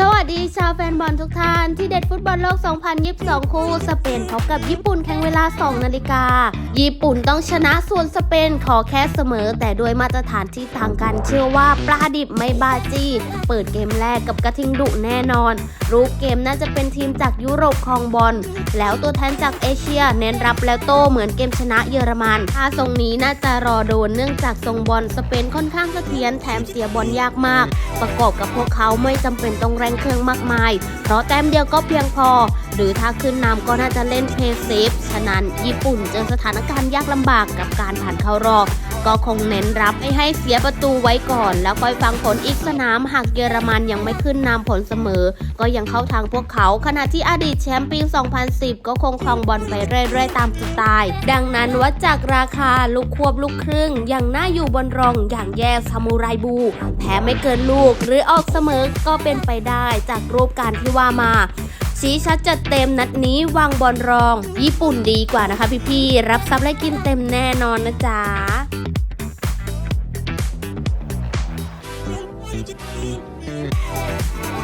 สวัสดีชาวแฟนบอลทุกท่านที่เด็ดฟุตบอลโลก 2022 คู่ สเปนพบกับญี่ปุ่นแข่งเวลา 2 นาฬิกา ญี่ปุ่นต้องชนะส่วนสเปนขอแค่เสมอ แต่ด้วยมาตรฐานที่ต่างกันเชื่อว่าปลาดิบไม่บาจี้ เปิดเกมแรกกับกระทิงดุแน่นอน รูปเกมน่าจะเป็นทีมจากยุโรปครองบอล แล้วตัวแทนจากเอเชีย เน้นรับแล้วโตเหมือนเกมชนะเยอรมันท่าทรงนี้น่าจะรอโดนเนื่องจากทรงบอลสเปนค่อนข้างเสถียรแถมเสียบอลยากมาก ประกอบกับพวกเขาไม่จำเป็นต้องรงเครื่องมากมาย เพราะแต้มเดียวก็เพียงพอ หรือถ้าขึ้นนำก็น่าจะเล่นเพย์เซฟ ฉะนั้นญี่ปุ่นเจอสถานการณ์ยากลำบากกับการผ่านเข้ารอบ ก็คงเน้นรับไม่ให้เสียประตูไว้ก่อน แล้วคอยฟังผลอีกสนามหากเยอรมันยังไม่ขึ้นนำผลเสมอ ก็ยังเข้าทางพวกเขา ขณะที่อดีตแชมป์ปี 2010 ก็คงครองบอลไปเรื่อยๆ ตามสไตล์ ดังนั้นวัดจากราคาลูกควบลูกครึ่ง อย่างน่าอยู่บนรองอย่างแย่ซามูไรบู แพ้ไม่เกินลูกหรือออกเสมอก็เป็นไปได้จากรูปการที่ว่ามาชี้ชัดจัดเต็มนัดนี้วางบอลรอง ญี่ปุ่นดีกว่านะคะพี่ๆรับซับและกินเต็มแน่นอนนะจ๊ะ Música